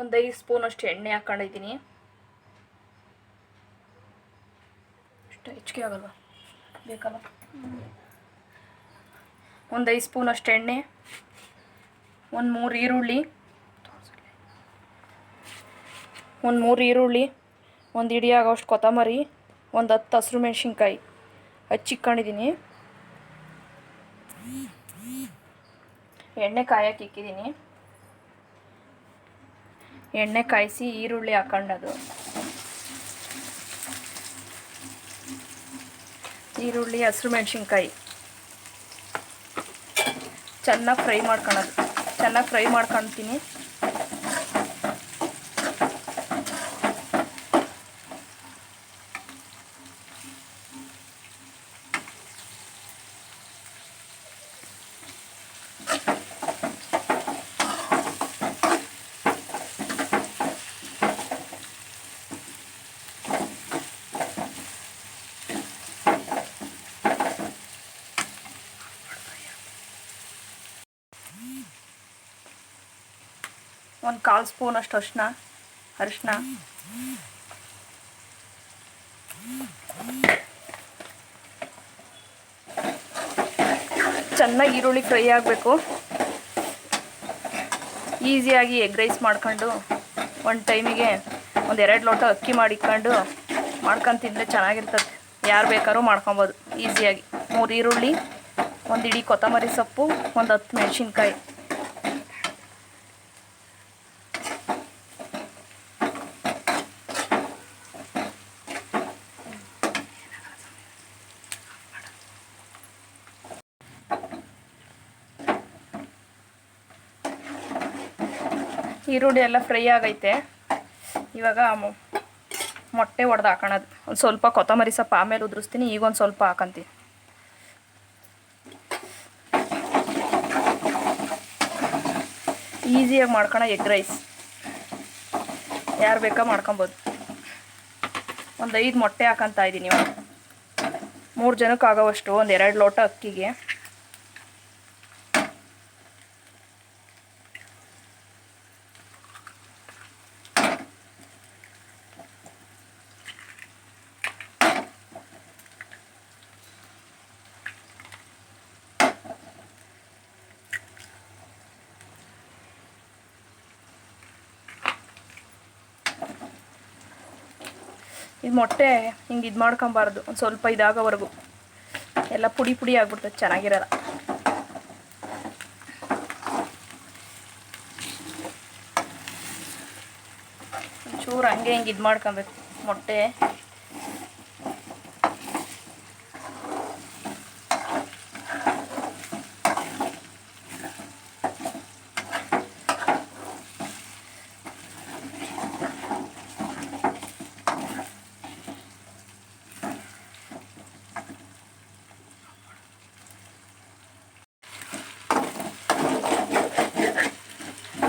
ಒಂದು ಐದು ಸ್ಪೂನಷ್ಟು ಎಣ್ಣೆ ಹಾಕೊಂಡಿದ್ದೀನಿ. ಅಷ್ಟು ಹೆಚ್ಚಿಗೆ ಆಗಲ್ವ? ಬೇಕಲ್ಲ ಒಂದು ಐದು ಸ್ಪೂನಷ್ಟು ಎಣ್ಣೆ, ಒಂದು ಮೂರು ಈರುಳ್ಳಿ, ಒಂದು ಮೂರು ಈರುಳ್ಳಿ, ಒಂದು ಇಡಿ ಆಗೋಷ್ಟು ಕೊತ್ತಂಬರಿ, ಒಂದು ಹತ್ತು ಹಸಿರು ಮೆಣಸಿನ್ಕಾಯಿ ಹಚ್ಚಿಕ್ಕೊಂಡಿದ್ದೀನಿ ಎಣ್ಣೆ ಕಾಯಕ್ಕೆ ಇಕ್ಕಿದ್ದೀನಿ. ಎಣ್ಣೆ ಕಾಯಿಸಿ ಈರುಳ್ಳಿ ಹಾಕೊಂಡದು. ಈರುಳ್ಳಿ ಹಸಿರು ಮೆಣಸಿನ್ಕಾಯಿ. ಚೆನ್ನಾಗಿ ಫ್ರೈ ಮಾಡ್ಕೊಳೋದು. ಚೆನ್ನಾಗಿ ಫ್ರೈ ಮಾಡ್ಕೊಳ್ತೀನಿ ಒಂದು ಕಾಲು ಸ್ಪೂನ್ ಅಷ್ಟು ಅರಿಶಿನ ಅರಿಶಿನ ಚೆನ್ನಾಗಿ ಈರುಳ್ಳಿ ಫ್ರೈ ಆಗಬೇಕು. ಈಸಿಯಾಗಿ ಎಗ್ ರೈಸ್ ಮಾಡ್ಕೊಂಡು ಒಂದು ಟೈಮಿಗೆ ಒಂದು ಎರಡು ಲೋಟ ಅಕ್ಕಿ ಮಾಡಿಕೊಂಡು ಮಾಡ್ಕೊಂಡು ತಿಂದರೆ ಚೆನ್ನಾಗಿರ್ತದೆ. ಯಾರು ಬೇಕಾದ್ರೂ ಮಾಡ್ಕೊಬೋದು, ಈಸಿಯಾಗಿ. ಮೂರು ಈರುಳ್ಳಿ, ಒಂದು ಇಡೀ ಕೊತ್ತಂಬರಿ ಸೊಪ್ಪು, ಒಂದು ಹತ್ತು ಮೆಣಸಿನ್ಕಾಯಿ. ಈರುಳ್ಳಿ ಎಲ್ಲ ಫ್ರೈ ಆಗೈತೆ. ಇವಾಗ ಮೊಟ್ಟೆ ಒಡೆದು ಹಾಕೋಣದು. ಒಂದು ಸ್ವಲ್ಪ ಕೊತ್ತಂಬರಿ ಸೊಪ್ಪು ಆಮೇಲೆ ಉದುರಿಸ್ತೀನಿ, ಈಗ ಒಂದು ಸ್ವಲ್ಪ ಹಾಕಂತೀನಿ. ಈಸಿಯಾಗಿ ಮಾಡ್ಕೊಳ ಎಗ್ ರೈಸ್. ಯಾರು ಬೇಕಾ ಮಾಡ್ಕೊಬೋದು. ಒಂದು ಐದು ಮೊಟ್ಟೆ ಹಾಕಂತ ಇದ್ದೀನಿ ಮೂರು ಜನಕ್ಕೆ ಆಗೋವಷ್ಟು, ಒಂದು ಎರಡು ಲೋಟ ಅಕ್ಕಿಗೆ. ಇದು ಮೊಟ್ಟೆ ಹಿಂಗೆ ಇದು ಮಾಡ್ಕೊಬಾರ್ದು, ಒಂದು ಸ್ವಲ್ಪ ಇದಾಗೋವರೆಗೂ. ಎಲ್ಲ ಪುಡಿ ಪುಡಿ ಆಗ್ಬಿಡ್ತದೆ, ಚೆನ್ನಾಗಿರಲ್ಲ. ಒಂಚೂರು ಹಂಗೆ ಹಿಂಗೆ ಇದು ಮಾಡ್ಕೊಬೇಕು, ಮೊಟ್ಟೆ.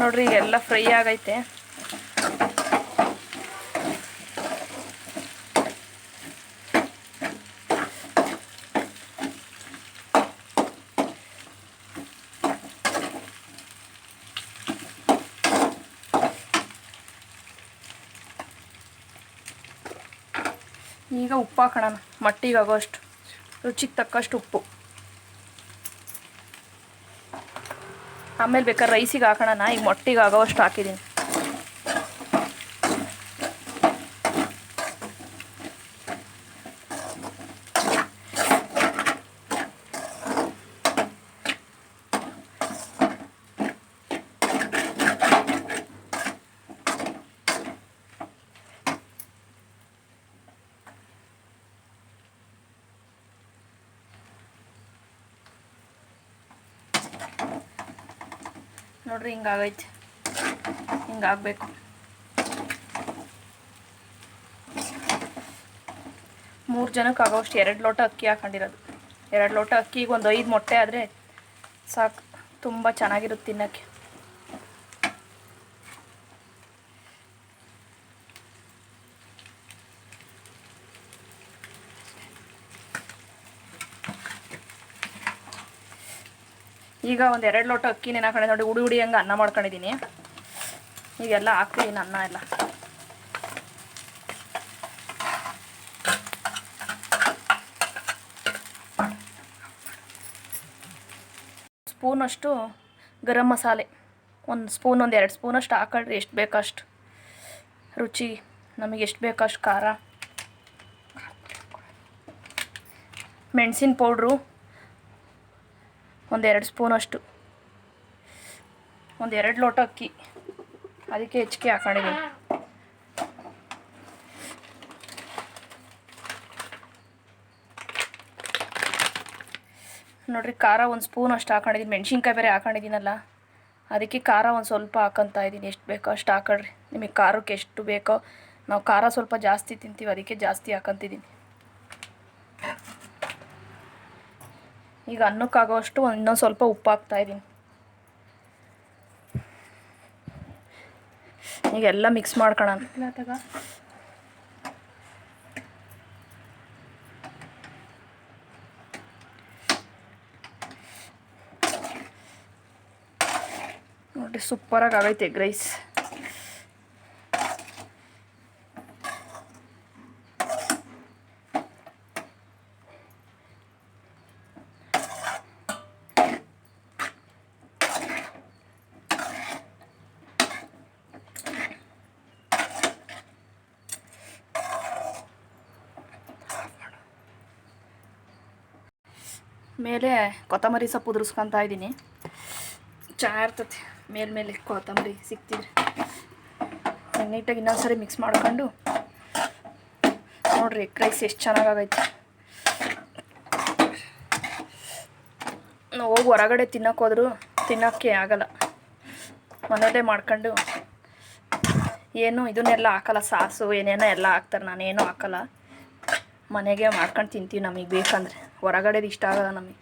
ನೋಡ್ರಿ ಎಲ್ಲ ಫ್ರೈ ಆಗೈತೆ. ಈಗ ಉಪ್ಪು ಹಾಕೋಣ ಮಟ್ಟಿಗೆ ಆಗೋಷ್ಟು ರುಚಿಗೆ ತಕ್ಕಷ್ಟು ಉಪ್ಪು. ಆಮೇಲೆ ಬೇಕಾದ್ರೆ ರೈಸಿಗೆ ಹಾಕೋಣ ಈಗ ಮೊಟ್ಟೆಗೆ ಆಗೋವಷ್ಟು ಹಾಕಿದ್ದೀನಿ ನೋಡ್ರಿ ಹಿಂಗಾಗೈತೆ ಹಿಂಗಾಗಬೇಕು ಮೂರು ಜನಕ್ಕೆ ಆಗೋಷ್ಟು ಎರಡು ಲೋಟ ಅಕ್ಕಿ ಹಾಕೊಂಡಿರೋದು. ಎರಡು ಲೋಟ ಅಕ್ಕಿಗೆ ಒಂದು ಐದು ಮೊಟ್ಟೆ ಆದರೆ ಸಾಕು. ತುಂಬ ಚೆನ್ನಾಗಿರುತ್ತೆ ತಿನ್ನೋಕ್ಕೆ. ಈಗ ಒಂದು ಎರಡು ಲೋಟ ಅಕ್ಕಿ ನೆನೆ ಹಾಕೊಂಡು ನೋಡಿ, ಉಡಿ ಉಡಿ ಹಂಗೆ ಅನ್ನ ಮಾಡ್ಕೊಂಡಿದ್ದೀನಿ ಈಗೆಲ್ಲ ಹಾಕ್ತಿದ್ದೀನಿ ಅನ್ನ ಎಲ್ಲ ಸ್ಪೂನಷ್ಟು ಗರಂ ಮಸಾಲೆ. ಒಂದು ಸ್ಪೂನ್, ಒಂದು ಎರಡು ಸ್ಪೂನಷ್ಟು ಹಾಕೊಳ್ರಿ, ಎಷ್ಟು ಬೇಕಷ್ಟು ರುಚಿ, ನಮಗೆ ಎಷ್ಟು ಬೇಕಷ್ಟು ಖಾರ. ಮೆಣಸಿನ ಪೌಡ್ರು ಒಂದೆರಡು ಸ್ಪೂನಷ್ಟು ಒಂದೆರಡು ಲೋಟ ಅಕ್ಕಿ. ಅದಕ್ಕೆ ಹೆಚ್ಚಿಗೆ ಹಾಕೊಂಡಿದ್ದೀನಿ. ನೋಡ್ರಿ, ಖಾರ ಒಂದು ಸ್ಪೂನ್ ಅಷ್ಟು ಹಾಕೊಂಡಿದ್ದೀನಿ. ಮೆಣಸಿನ್ಕಾಯಿ ಬೇರೆ ಹಾಕೊಂಡಿದ್ದೀನಲ್ಲ, ಅದಕ್ಕೆ ಖಾರ ಒಂದು ಸ್ವಲ್ಪ ಹಾಕೊಂತ ಇದ್ದೀನಿ. ಎಷ್ಟು ಬೇಕೋ ಅಷ್ಟು ಹಾಕೊಳ್ರಿ. ನಿಮಗೆ ಖಾರಕ್ಕೆ ಎಷ್ಟು ಬೇಕೋ, ನಾವು ಖಾರ ಸ್ವಲ್ಪ ಜಾಸ್ತಿ ತಿಂತೀವಿ, ಅದಕ್ಕೆ ಜಾಸ್ತಿ ಹಾಕೊಂತಿದ್ದೀನಿ. ಈಗ ಅನ್ನಕ್ಕಾಗೋಷ್ಟು ಇನ್ನೊಂದು ಸ್ವಲ್ಪ ಉಪ್ಪು ಹಾಕ್ತಾ ಇದ್ದೀನಿ ಈಗ ಎಲ್ಲ ಮಿಕ್ಸ್ ಮಾಡ್ಕೊಳ್ಳೋಣ ತಗ ನೋಡ್ರಿ ಸೂಪರಾಗಿ ಆಗೈತೆ ಎಗ್ ರೈಸ್ ಮೇಲೆ ಕೊತ್ತಂಬರಿ ಸೊಪ್ಪು ಉದುರಿಸ್ಕೊತಾ ಇದ್ದೀನಿ. ಚೆನ್ನಾಗಿರ್ತೈತಿ ಮೇಲ್ಮೇಲೆ ಕೊತ್ತಂಬರಿ ಸಿಕ್ತಿದ್ರೆ. ನೀಟಾಗಿ ಇನ್ನೊಂದ್ಸರಿ ಮಿಕ್ಸ್ ಮಾಡ್ಕೊಂಡು ನೋಡ್ರಿ ಎಗ್ ರೈಸ್ ಎಷ್ಟು ಚೆನ್ನಾಗಾಗೈತೆ. ನಾವು ಹೋಗಿ ಹೊರಗಡೆ ತಿನ್ನಕ್ಕೆ ಹೋದ್ರು ತಿನ್ನೋಕ್ಕೆ ಆಗಲ್ಲ. ಮನೇಲೇ ಮಾಡ್ಕೊಂಡು ಏನು ಇದನ್ನೆಲ್ಲ ಹಾಕಲ್ಲ, ಸಾಸು ಏನೇನೋ ಎಲ್ಲ ಹಾಕ್ತಾರೆ, ನಾನೇನು ಹಾಕಲ್ಲ. ಮನೆಗೆ ಮಾಡ್ಕೊಂಡು ತಿಂತೀವಿ ನಮಗೆ ಬೇಕಂದ್ರೆ. ಹೊರಗಡೆದು ಇಷ್ಟ ಆಗಲ್ಲ ನಮಗೆ.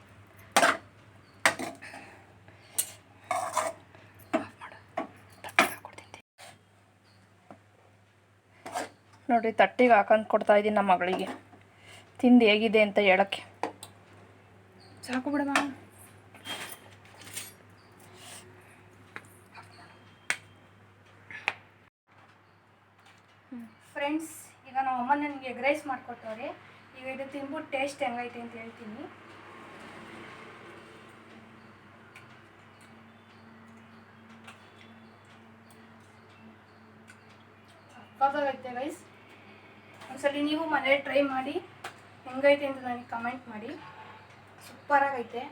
ನೋಡ್ರಿ, ತಟ್ಟಿಗೆ ಹಾಕೊಂಡು ಕೊಡ್ತಾ ಇದ್ದೀನಿ ನಮ್ಮ ಮಗಳಿಗೆ. ತಿಂದು ಹೇಗಿದೆ ಅಂತ ಹೇಳಕ್ಕೆ. ಸಾಕು ಬಿಡಮ್ಮ. ಫ್ರೆಂಡ್ಸ್ ಈಗ ನಮ್ಮ ಅಮ್ಮ ನನಗೆ ಎಗ್ ರೈಸ್ ಮಾಡಿಕೊಟ್ಟವ್ರೆ. ಈಗ ಇದು ತಿಂದ್ಬಿಟ್ಟು ಟೇಸ್ಟ್ ಹೆಂಗೈತೆ ಅಂತ ಹೇಳ್ತೀನಿ. ಸಕ್ಕತ್ತಾಗೈತೆ ಗೈಸ್ ಒಂದ್ಸಲಿ ನೀವು ಮನೇಲಿ ಟ್ರೈ ಮಾಡಿ ಹೆಂಗೈತೆ ಅಂತ ನನಗೆ ಕಮೆಂಟ್ ಮಾಡಿ. ಸೂಪರಾಗೈತೆ.